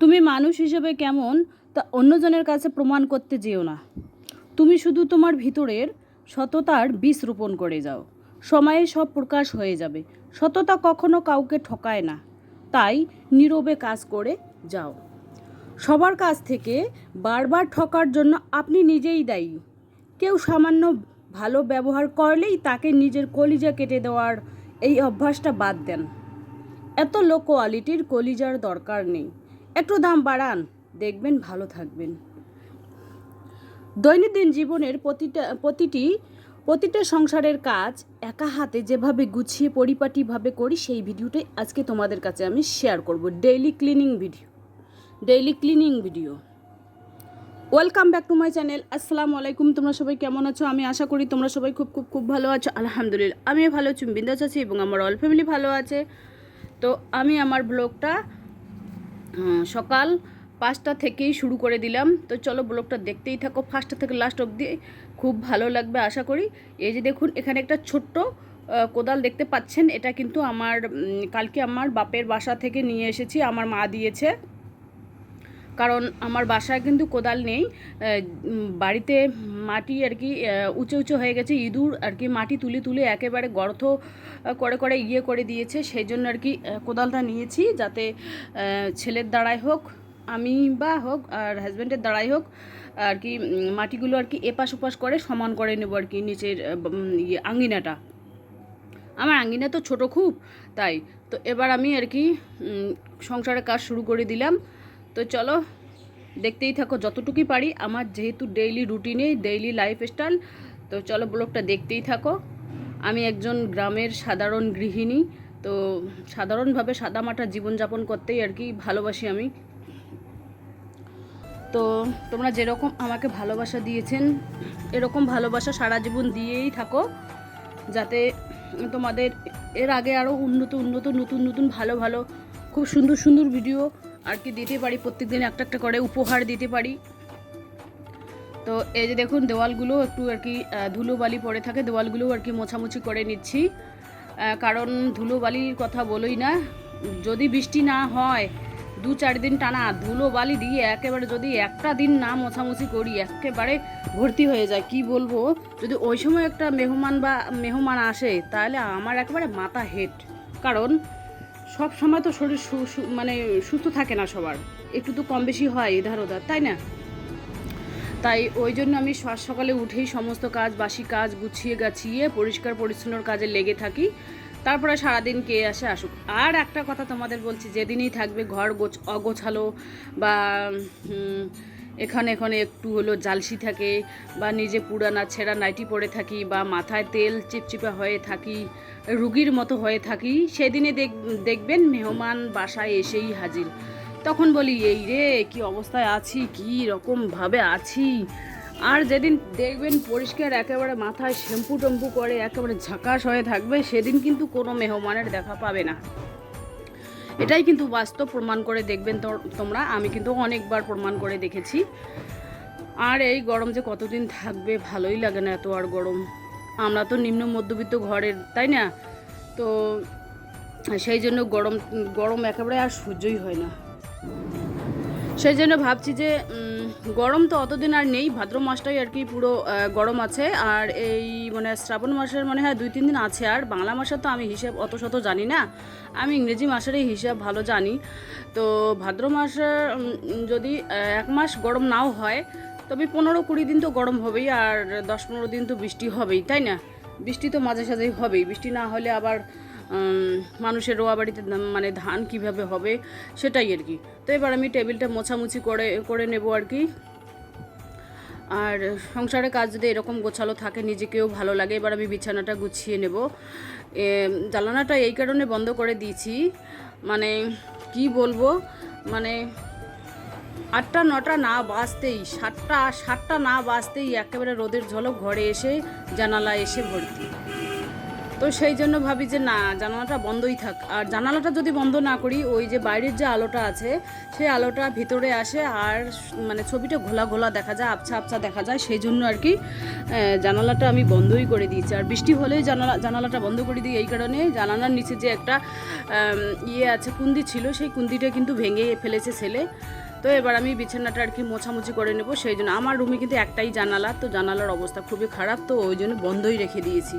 তুমি মানুষ হিসেবে কেমন, তা অন্যজনের কাছে প্রমাণ করতে যেও না। তুমি শুধু তোমার ভিতরের সততার বীজ রোপণ করে যাও। সময়ে সব প্রকাশ হয়ে যাবে। সততা কখনো কাউকে ঠকায় না। তাই নীরবে কাজ করে যাও। সবার কাছ থেকে বারবার ঠকার জন্য আপনি নিজেই দায়ী। কেউ সামান্য ভালো ব্যবহার করলেই তাকে নিজের কলিজা কেটে দেওয়ার এই অভ্যাসটা বাদ দেন। এত লো কোয়ালিটির কলিজার দরকার নেই। একটু দাম বাড়ান, দেখবেন ভালো থাকবেন। দৈনন্দিন জীবনের প্রতিটা, প্রতিটি, প্রতিটা সংসারের কাজ একা হাতে যেভাবে গুছিয়ে পরিপাটিভাবে করি, সেই ভিডিওটাই আজকে তোমাদের কাছে আমি শেয়ার করব। Daily cleaning video daily cleaning video welcome back to my channel আসসালামু আলাইকুম, তোমরা সবাই কেমন আছো? আমি আশা করি তোমরা সবাই খুব খুব খুব ভালো আছো। আলহামদুলিল্লাহ, আমিও ভালো আছি, বিন্দাস আছি এবং আমার অল ফ্যামিলি ভালো আছে। তো আমি আমার ব্লগটা সকাল পাঁচটা থেকেই শুরু করে দিলাম। তো চলো ব্লগটা দেখতেই থাকো ফার্স্টটা থেকে লাস্ট অবধি। খুব ভালো লাগবে আশা করি। এই যে দেখুন, এখানে একটা ছোট্ট কোদাল দেখতে পাচ্ছেন। এটা কিন্তু আমার কালকে আমার বাপের বাসা থেকে নিয়ে এসেছি, আমার মা দিয়েছে। কারণ আমার বাসায় কিন্তু কোদাল নেই বাড়িতে মাটি আর কি উঁচু উঁচু হয়ে গেছে, ইঁদুর আর কি মাটি তুলে তুলে একেবারে গর্ত করে করে ইয়ে করে দিয়েছে, সেই জন্য আর কি কোদালটা নিয়েছি যাতে ছেলের দ্বারাই হোক, আমি বা হোক আর হাজব্যান্ডের দ্বারাই হোক, আর কি মাটিগুলো আর কি এপাশ ওপাশ করে সমান করে নেব আর কি নিচের ইয়ে আঙ্গিনাটা আমার আঙ্গিনা তো ছোট খুব, তাই, তো এবার আমি আর কি সংসারের কাজ শুরু করে দিলাম। তো চলো, দেখতেই থাকো, যতটুকুই পারি আমার যেহেতু ডেইলি রুটিনে ডেইলি লাইফস্টাইল তো চলো ব্লগটা দেখতেই থাকো। আমি একজন গ্রামের সাধারণ গৃহিণী, তো সাধারণভাবে সাদামাটা জীবনযাপন করতেই আর কি ভালোবাসি আমি। তো তোমরা যেরকম আমাকে ভালোবাসা দিয়েছেন, এরকম ভালোবাসা সারা জীবন দিয়েই থাকো, যাতে তোমাদের এর আগে আরও উন্নত উন্নত, নতুন নতুন, ভালো ভালো, খুব সুন্দর সুন্দর ভিডিও আর কি দিতে পারি প্রত্যেক দিন একটা একটা করে উপহার দিতে পারি। তো এই যে দেখুন, দেওয়ালগুলো একটু আর কি ধুলোবালি পড়ে থাকে দেওয়ালগুলো আর কি মোছামুছি করে নিচ্ছি। কারণ ধুলোবালির কথা বলোই না, যদি বৃষ্টি না হয়, দু চার দিন টানা ধুলো বালি দিয়ে একেবারে যদি একটা দিন না মোছামুছি করি, একেবারে ভর্তি হয়ে যায়। কি বলব? যদি ওই সময় একটা মেহমান বা, মেহমান আসে, তাহলে আমার একেবারে মাথা হেট। কারণ সব সময় তো শরীর মানে সুস্থ থাকে না সবার। একটু তো কম বেশি হয় এধার ওধার তাই না? তাই ওই জন্য আমি সকালে উঠেই সমস্ত কাজ, বাসি কাজ গুছিয়ে গাছিয়ে, পরিষ্কার পরিচ্ছন্নর কাজে লেগে থাকি। তারপরে সারাদিন কে আসে আসুক। আর একটা কথা তোমাদের বলছি, যেদিনই থাকবে ঘর গোছ অগোছালো বা এখানে এখানে একটু হলো জালসি থাকে বা নিজে পুরানা ছেঁড়া নাইটি পরে থাকি বা মাথায় তেল চিপচিপা হয়ে থাকি, রুগীর মতো হয়ে থাকি সেদিনে দেখ, দেখবেন মেহমান বাসায় এসেই হাজির। তখন বলি, এই রে, কি অবস্থায় আছি? কি রকম ভাবে আছি? আর যেদিন দেখবেন পরিষ্কার একেবারে মাথায় শ্যাম্পু টম্পু করে, একেবারে ঝাঁকাশ হয়ে থাকবে, সেদিন কিন্তু কোনো মেহমানের দেখা পাবে না। এটাই কিন্তু বাস্তব প্রমাণ করে দেখবেন তোমরা। আমি কিন্তু অনেকবার প্রমাণ করে দেখেছি। আর এই গরম যে কতদিন থাকবে, ভালোই লাগে না এত আর গরম। আমরা তো নিম্ন মধ্যবিত্ত ঘরের, তাই না? তো সেই জন্য গরম গরম একেবারে আর সহ্যই হয় না। সেই জন্য ভাবছি যে গরম তো অতদিন আর নেই, ভাদ্র মাসটাই আর কি পুরো গরম আছে। আর এই মানে শ্রাবণ মাসের মনে হয় দুই তিন দিন আছে আর। বাংলা মাসের তো আমি হিসাব অত শত জানি না। আমি ইংরেজি মাসেরই হিসাব ভালো জানি। তো ভাদ্র মাসের যদি এক মাস গরম নাও হয়, তবে পনেরো কুড়ি দিন তো গরম হবেই আর দশ পনেরো দিন তো বৃষ্টি হবেই, তাই না? বৃষ্টি তো মাঝে সাঝেই হবেই। বৃষ্টি না হলে আবার মানুষের রোয়া বাড়িতে মানে ধান কীভাবে হবে সেটাই আর কি। তো এবার আমি টেবিলটা মোছামুছি করে করে নেব আর কি। আর সংসারের কাজ যদি এরকম গোছালো থাকে, নিজেকেও ভালো লাগে, এবার আমি বিছানাটা গুছিয়ে নেব। জ্বালানাটা এই কারণে বন্ধ করে দিয়েছি। মানে কি বলব মানে আটটা, নটা না বাজতেই, সাতটা সাতটা না বাজতেই একেবারে রোদের ঝলক ঘরে এসে জানালা এসে ভর্তি। তো সেই জন্য ভাবি যে না, জানালাটা বন্ধই থাক। আর জানালাটা যদি বন্ধ না করি, ওই যে বাইরের যে আলোটা আছে সেই আলোটা ভিতরে আসে আর মানে ছবিটা ঘোলা ঘোলা দেখা যায়, আবছা আবছা দেখা যায়, সেই জন্য আর কি জানালাটা আমি বন্ধই করে দিয়েছি। আর বৃষ্টি হলেই জানালা, জানালাটা বন্ধ করে দিই, এই কারণে জানালার নিচে যে একটা ইয়ে আছে, কুন্দি ছিল, সেই কুন্দিটা কিন্তু ভেঙে ফেলেছে ছেলে। তো এবার আমি বিছানাটা আর কি মোছামুছি করে নেব, সেই জন্য। আমার রুমে কিন্তু একটাই জানালা, তো জানালার অবস্থা খুবই খারাপ, তো ওই জন্য বন্ধই রেখে দিয়েছি।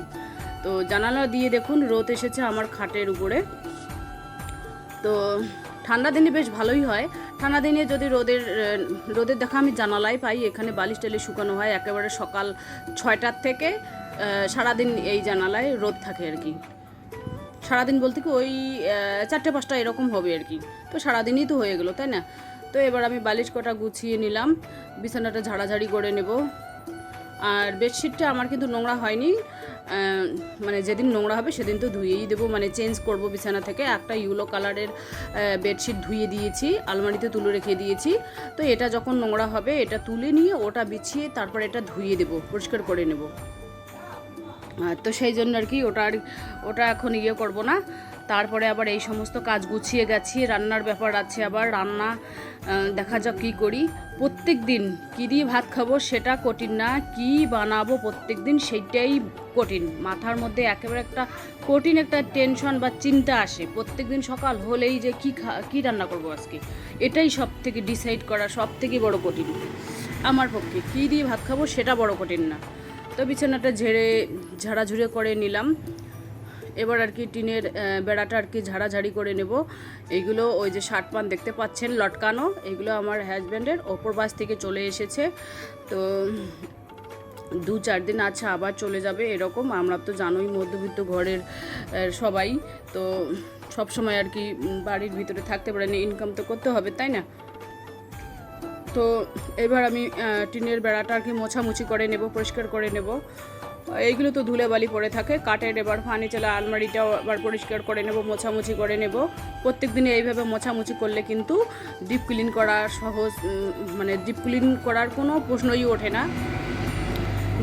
তো জানালা দিয়ে দেখুন, রোদ এসেছে আমার খাটের উপরে। তো ঠান্ডা দিনে বেশ ভালোই হয়। ঠান্ডা দিনে যদি রোদের রোদের দেখা আমি জানালাই পাই, এখানে বালিশ টালিশ শুকানো হয়, একেবারে সকাল ছয়টার থেকে সারাদিন এই জানালায় রোদ থাকে আর কি। সারাদিন বলতে কি ওই চারটে পাঁচটা এরকম হবে আর কি। তো সারাদিনই তো হয়ে গেলো, তাই না? তো এবার আমি বালিশ কটা গুছিয়ে নিলাম, বিছানাটা ঝাড়াঝাড়ি করে নেব। আর বেডশিটটা আমার কিন্তু নোংরা হয়নি। মানে যেদিন নোংরা হবে সেদিন তো ধুয়েই দেবো। মানে চেঞ্জ করব বিছানা থেকে। একটা ইউলো কালারের বেডশিট ধুয়ে দিয়েছি, আলমারিতে তুলে রেখে দিয়েছি। তো এটা যখন নোংরা হবে এটা তুলে নিয়ে ওটা বিছিয়ে তারপর এটা ধুয়ে দেবো, পরিষ্কার করে নেব। তো সেই জন্য আর কি ওটা আর ওটা এখন ইয়ে করব না। তারপরে আবার এই সমস্ত কাজ গুছিয়ে গেছি, রান্নার ব্যাপার আছে আবার, রান্না দেখা যাক কী করি। প্রত্যেক দিন কী দিয়ে ভাত খাব সেটা কঠিন না, কি বানাবো প্রত্যেক দিন সেইটাই কঠিন। মাথার মধ্যে একেবারে একটা কঠিন একটা টেনশন বা চিন্তা আসে। প্রত্যেক দিন সকাল হলেই যে কী খা, কী রান্না করব আজকে? এটাই সব থেকে ডিসাইড করা সব থেকে বড় কঠিন। আমার পক্ষে কী দিয়ে ভাত খাব সেটা বড় কঠিন না। তো বিছানাটা ঝেড়ে, ঝাড়াঝুড়ে করে নিলাম। এবার আর কি টিনের বেড়াটা আর কি ঝাড়াঝাড়ি করে নেব। এইগুলো ওই যে শার্ট পান দেখতে পাচ্ছেন, লটকানো। এগুলো আমার হাজব্যান্ডের ওপর বাস থেকে চলে এসেছে। তো দু চার দিন আছে, আবার চলে যাবে এরকম। আমরা তো জানোই মধ্যবিত্ত ঘরের সবাই। তো সব সময় আর কি বাড়ির ভিতরে থাকতে পারে না ইনকাম তো করতে হবে, তাই না? তো এবার আমি টিনের বেড়াটা আর কি মোছামুছি করে নেব, পরিষ্কার করে নেব। এইগুলো তো ধুলে বালি পড়ে থাকে। কাঠের এবার ফার্নিচার আলমারিটাও আবার পরিষ্কার করে নেব, মোছামুছি করে নেব। প্রত্যেক দিনে এইভাবে মোছামুছি করলে কিন্তু ডিপ ক্লিন করা সহজ মানে ডিপ ক্লিন করার কোনো প্রশ্নই ওঠে না।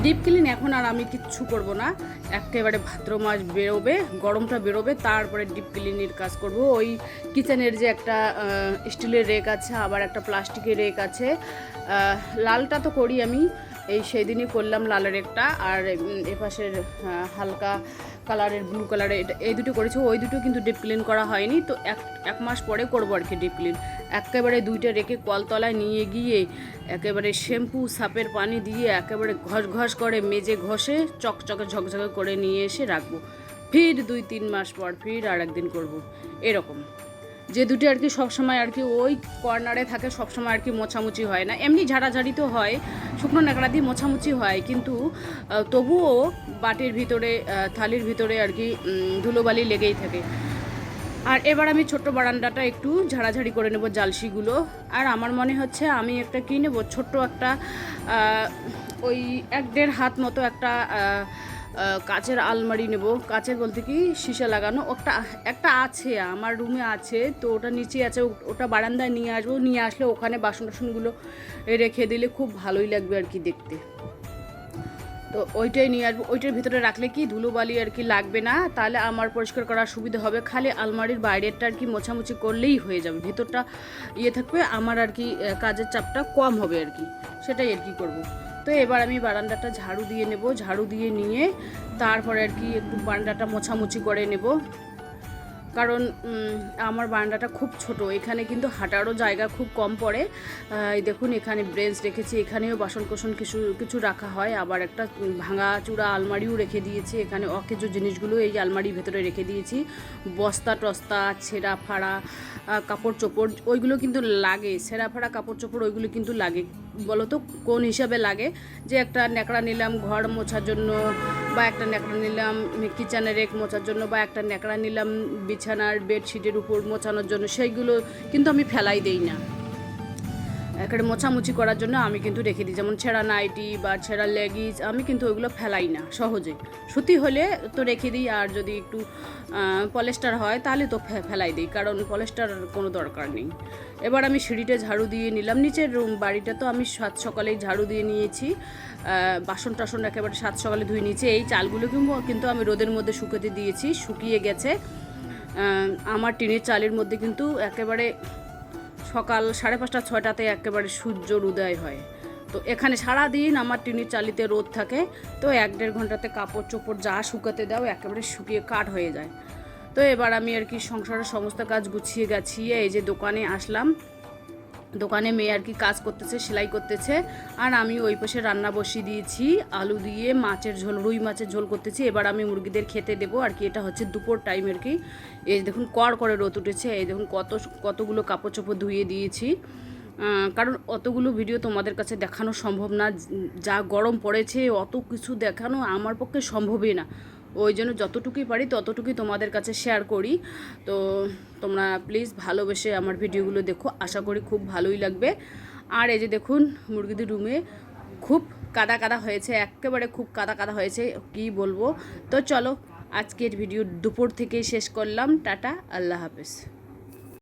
ডিপ ক্লিন এখন আর আমি কিচ্ছু করব না। একেবারে ভাদ্র মাস বেরোবে, গরমটা বেরোবে, তারপরে ডিপ ক্লিনের কাজ করব। ওই কিচেনের যে একটা স্টিলের রেক আছে, আবার একটা প্লাস্টিকের রেক আছে। লালটা তো করি আমি। এই সেই দিনই করলাম লালের একটা আর এপাশের হালকা কালারের ব্লু কালারের এটা, এই দুটো করেছি। ওই দুটো কিন্তু ডিপ ক্লিন করা হয়নি, তো এক এক মাস পরে করব আর কি ডিপ ক্লিন একেবারে দুইটা রেখে কলতলায় নিয়ে গিয়ে, একেবারে শ্যাম্পু সাপের পানি দিয়ে একেবারে ঘষ ঘষ করে মেজে ঘষে চকচকে ঝকঝকে করে নিয়ে এসে রাখব। ফির দুই, তিন মাস পর ফির আর একদিন করব। এরকম। যে দুটি আর কি সবসময় আর কি ওই কর্নারে থাকে, সবসময় আর কি মোছামুছি হয় না। এমনি ঝাড়াঝাড়ি তো হয়, শুকনো ন্যাকড়া দিয়ে মোছামুছি হয়, কিন্তু তবুও বাটির ভিতরে থালির ভিতরে আর কি ধুলোবালি লেগেই থাকে। আর এবার আমি ছোট্ট বারান্দাটা একটু ঝাড়াঝাড়ি করে নেব জালসিগুলো। আর আমার মনে হচ্ছে আমি একটা কী নেব? ছোট্ট একটা ওই এক দেড় হাত মতো একটা কাচের আলমারি নেব। কাচের বলতে কি, সীসা লাগানো। ওটা একটা আছে, আমার রুমে আছে, তো ওটা নিচে আছে। ওটা বারান্দায় নিয়ে আসব। নিয়ে আসলে ওখানে বাসন টাসনগুলো রেখে দিলে খুব ভালোই লাগবে আর কি দেখতে। তো ওইটাই নিয়ে আসব। ওইটার ভিতরে রাখলে কি ধুলোবালি আর কি লাগবে না, তাহলে আমার পরিষ্কার করার সুবিধা হবে। খালি আলমারির বাইরেরটা আর কি মোছামুছি করলেই হয়ে যাবে। ভিতরটা ইয়ে থাকবে, আমার আর কি কাজের চাপটা কম হবে আর কি। সেটাই আর কি করব। তো এবার আমি বারান্দাটা ঝাড়ু দিয়ে নেব, ঝাড়ু দিয়ে নিয়ে তারপরে আর কি একটু বারান্দাটা মোছামুছি করে নেব। কারণ আমার বারান্দাটা খুব ছোট, এখানে কিন্তু হাঁটারও জায়গা খুব কম পড়ে। এই দেখুন, এখানে ব্রেঞ্চ রেখেছি, এখানেও বাসন কোসন কিছু কিছু রাখা হয়। আবার একটা ভাঙা চূড়া আলমারিও রেখে দিয়েছি, এখানে অকেজো জিনিসগুলো এই আলমারির ভেতরে রেখে দিয়েছি। বস্তা টস্তা ছেঁড়া ফাড়া কাপড় চোপড় ওইগুলো কিন্তু লাগে, সেরা ফেরা কাপড় চোপড় ওইগুলো কিন্তু লাগে। বলো তো কোন হিসাবে লাগে? যে একটা ন্যাকড়া নিলাম, ঘর মোছার জন্য, বা একটা ন্যাকড়া নিলাম কিচেনের রেক মোছার জন্য, বা একটা ন্যাকড়া নিলাম, বিছানার বেডশিটের উপর মোছানোর জন্য, সেইগুলো কিন্তু আমি ফেলাই দেই না। একেবারে মোছামুছি করার জন্য আমি কিন্তু রেখে দিই। যেমন ছেঁড়া নাইটি বা ছেঁড়া লেগিজ আমি কিন্তু ওইগুলো ফেলাই না, সহজে। সুতি হলে তো রেখে দিই, আর যদি একটু পলেস্টার হয় তাহলে তো ফেলাই দিই, কারণ পলেস্টার কোনো দরকার নেই। এবার আমি সিঁড়িটা ঝাড়ু দিয়ে নিলাম। নিচের রুম বাড়িটা তো আমি সাত সকালেই ঝাড়ু দিয়ে নিয়েছি। বাসন টাসন একেবারে সাত সকালে ধুয়ে নিয়েছি। এই চালগুলো কিন্তু আমি রোদের মধ্যে শুকোতে দিয়েছি, শুকিয়ে গেছে। আমার টিনের চালের মধ্যে কিন্তু একেবারে সকাল সাড়ে পাঁচটা, ছয়টাতে একেবারে সূর্যর উদয় হয়। তো এখানে সারা দিন আমার টিনি চালিতে রোদ থাকে, তো এক দেড় ঘন্টাতে কাপড় চোপড় যা শুকাতে দাও একেবারে শুকিয়ে কাঠ হয়ে যায়। তো এবার আমি আর কি সংসারের সমস্ত কাজ গুছিয়ে গেছি, এই যে দোকানে আসলাম। দোকানে মেয়ে আর কি কাজ করতেছে, সেলাই করতেছে। আর আমি ওই পাশে রান্না বসিয়ে দিয়েছি, আলু দিয়ে মাছের ঝোল, রুই মাছের ঝোল করতেছি। এবার আমি মুরগিদের খেতে দেবো আর কি, এটা হচ্ছে দুপুর টাইম আর কি। এই দেখুন কর করে রোদ উঠেছে, এই দেখুন কত কতগুলো কাপড় চোপড় ধুয়ে দিয়েছি। কারণ অতগুলো ভিডিও তোমাদের কাছে দেখানো সম্ভব না, যা গরম পড়েছে, অত কিছু দেখানো আমার পক্ষে সম্ভবই না। ওই জন্য যতটুকুই পারি ততটুকুই তোমাদের কাছে শেয়ার করি। তো তোমরা প্লিজ ভালোবেসে আমার ভিডিওগুলো দেখো। আশা করি খুব ভালোই লাগবে। আর এই যে দেখুন, মুরগিদের রুমে খুব কাদা কাদা হয়েছে, একেবারে খুব কাদা কাদা হয়েছে, কি বলব? তো চলো, আজকের ভিডিও দুপুর থেকেই শেষ করলাম। টাটা, আল্লাহ হাফেজ।